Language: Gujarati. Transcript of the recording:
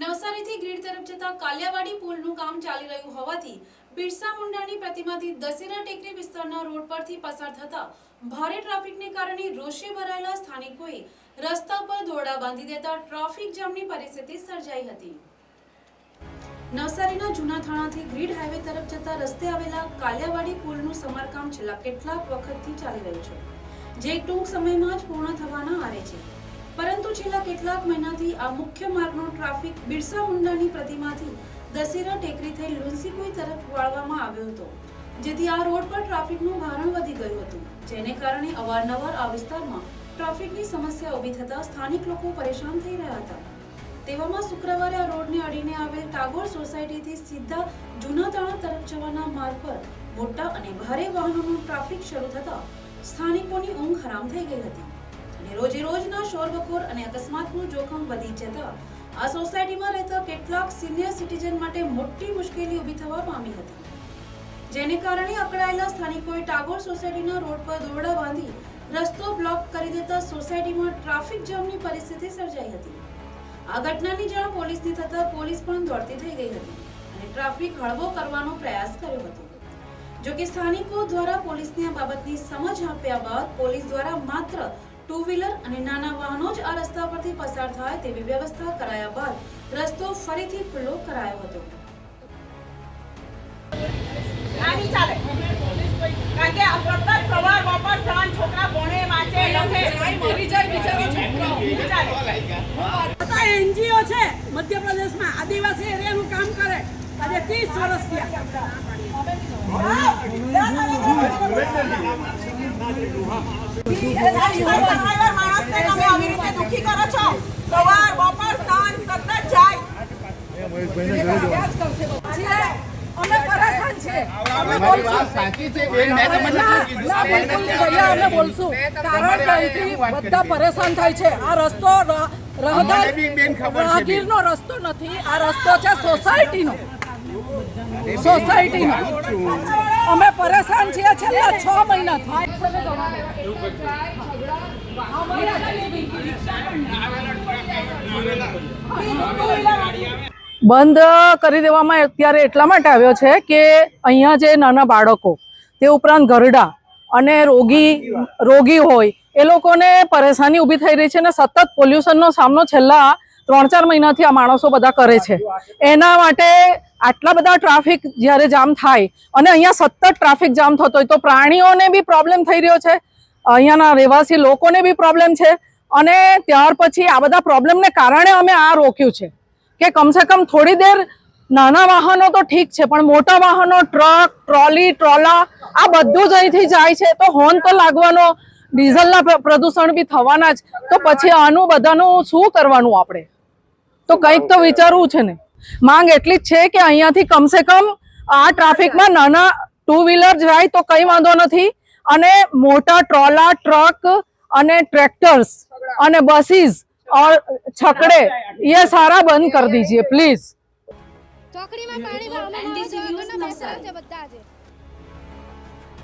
નવસારીથી ગ્રીડ તરફ જતા કાલિયાવાડી પુલનું કામ ચાલી રહ્યું હોવાથી બિરસા મુંડાની પ્રતિમાથી દશેરા ટેકરી વિસ્તારના રોડ પરથી પસાર થતા ભારે ટ્રાફિકને કારણે રોષે ભરાયેલા સ્થાનિકોએ રસ્તા પર દોરડા બાંધી દેતા ટ્રાફિક જામની પરિસ્થિતિ સર્જાઈ હતી. નવસારીના જૂના થાણાથી ગ્રીડ હાઈવે તરફ જતા રસ્તે આવેલા કાલિયાવાડી પુલનું સમારકામ છેલ્લા કેટલાક વખતથી ચાલી રહ્યું છે, જે ટૂંક સમયમાં જ પૂર્ણ થવાના આવે છે. છેલ્લા કેટલાક મહિનાથી આ મુખ્ય માર્ગનો ટ્રાફિક બિરસા મુંડાની પ્રતિમાથી દશેરા ટેકરી થઈ લુન્સીકુઈ તરફ વાળવામાં આવ્યો હતો, જેથી આ રોડ પર ટ્રાફિકનું ભારણ વધી ગયું હતું. જેને કારણે અવારનવાર આ વિસ્તારમાં ટ્રાફિકની સમસ્યા ઊભી થતા સ્થાનિક લોકો પરેશાન થઈ રહ્યા હતા. તેવામાં શુક્રવારે આ રોડને અડીને આવેલ ટાગોર સોસાયટીથી સીધા જૂના તાણા તરફ જવાના માર્ગ પર મોટા અને ભારે વાહનોનું ટ્રાફિક શરૂ થતા સ્થાનિકોની ઊંઘ હરામ થઈ ગઈ હતી. અને રોજે રોજના શોરબકોર અને અકસ્માતનું જોખમ વધી જતા આ સોસાયટીમાં રહેતા કેટલાક સિનિયર સિટીઝન માટે મોટી મુશ્કેલી ઊભી થવા પામી હતી. જેને કારણે અકળાયેલા સ્થાનિકોએ ટાગોર સોસાયટીના રોડ પર દોરડા બાંધી રસ્તો બ્લોક કરી દેતા સોસાયટીમાં ટ્રાફિક જામની પરિસ્થિતિ સર્જાઈ હતી. આ ઘટનાની જાણ પોલીસને થતાં પોલીસ પણ દોડતી થઈ ગઈ હતી અને ટ્રાફિક હળવો કરવાનો પ્રયાસ કર્યો હતો. જો કે સ્થાનિકો દ્વારા પોલીસને આ બાબતની સમજ આપ્યા બાદ પોલીસ દ્વારા માત્ર ટુ વ્હીલર અને નાના વાહનો જ આ રસ્તા પરથી પસાર થાય તેવી વ્યવસ્થા કરાયા બાદ રસ્તો ફરીથી ખુલ્લો કરાયો હતો આ ચાલે કારણ કે સતત સવાર બપોર સાંજ છોકરા ભણે વાંચે લખે મરી જાય બિચારો છોકરો નહીં એનજીઓ છે મધ્યપ્રદેશમાં આદિવાસી એરિયાનું કામ કરે આજે ત્રીસ વર્ષ થયા બધા પરેશાન થાય છે આ રસ્તો. રાહગીરનો રસ્તો નથી આ રસ્તો છે સોસાયટીનો સોસાયટીનો અમે પરેશાન છીએ છેલ્લા છ મહિનાથી બંધ કરી દેવામાં અત્યારે એટલા માટે આવ્યો છે કે અહીંયા જે નાના બાળકો, તે ઉપરાંત ગરડા અને રોગી રોગી હોય, એ લોકોને પરેશાની ઊભી થઈ રહી છે અને સતત પોલ્યુશનનો સામનો છેલ્લા ત્રણ ચાર મહિનાથી આ માણસો બધા કરે છે. એના માટે આટલા બધા ટ્રાફિક જ્યારે જામ થાય અને અહીંયા સતત ટ્રાફિક જામ થતો હોય તો પ્રાણીઓને બી પ્રોબ્લેમ થઈ રહ્યો છે. અહીંયાના રહેવાસી લોકોને બી પ્રોબ્લેમ છે અને ત્યાર પછી આ બધા પ્રોબ્લેમને કારણે અમે આ રોક્યું છે કે કમસે કમ થોડી દેર નાના વાહનો તો ઠીક છે, પણ મોટા વાહનો, ટ્રક, ટ્રોલી, ટ્રોલા, આ બધું જ અહીંથી જાય છે. તો હોર્ન તો લાગવાનો, ડીઝલના પ્ર- પ્રદૂષણ બી થવાના જ. તો પછી આનું બધાનું શું કરવાનું આપણે? તો કંઈક તો વિચારવું છે ને. માંગ એટલી જ છે કે અહીંયાથી કમસે કમ આ ટ્રાફિકમાં નાના ટુ વ્હીલર જાય તો કંઈ વાંધો નથી. અને મોટા ટ્રોલા, ટ્રક અને ટ્રેક્ટર્સ અને બસીસ ઓર છકડે. એ સારા બંધ કરી દીજીએ પ્લીઝ ચોકડીમાં પાણી બધા